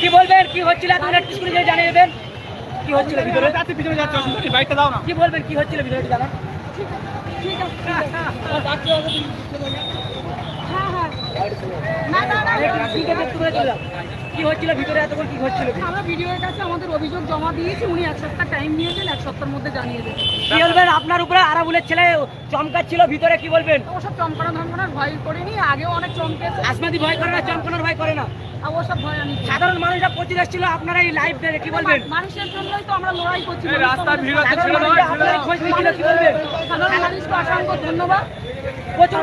কি বলবেন? কি হচ্ছিল এক মিনিট স্কুলে গিয়ে জানিয়ে দেবেন? কি হচ্ছিল ভিতরে? বাইকটা দাও না। কি বলবেন? কি হচ্ছিল ভিতরে জানান। ঠিক আছে। কি হচ্ছিল ভিতরে এতক্ষণ কি হচ্ছিল আমরা ভিডিওর কাছে আমাদের অভিযোগ জমা দিয়েছি উনি এক সপ্তাহ টাইম নিয়েছেন এক সপ্তাহের মধ্যে জানিয়ে দেবেন। কি বলবেন? আপনার উপরে আরাবুলের ছেলে চমকাচ্ছিল ভিতরে কি বলবেন? ওসব চমকানো ধমকানোর ভয় করিনি আগেও অনেক চমকেছে। আসমাদি ভয় করে না চমকানোর ভয় করে না? ওসব ভয় সাধারণ মানুষরা প্রতিদিন এসেছিল আপনারা এই লাইভ দেখে কি বলবেন? মানুষের জন্যই তো আমরা লড়াই করছি এই ভিড় ছিল মানুষরা আপনারা খোঁজ নিয়েছিল কি বলবেন? সাধারণ মানুষকে অসংখ্য ধন্যবাদ। প্রচুর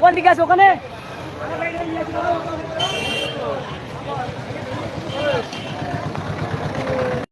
কোন দিকে আছে ওখানে?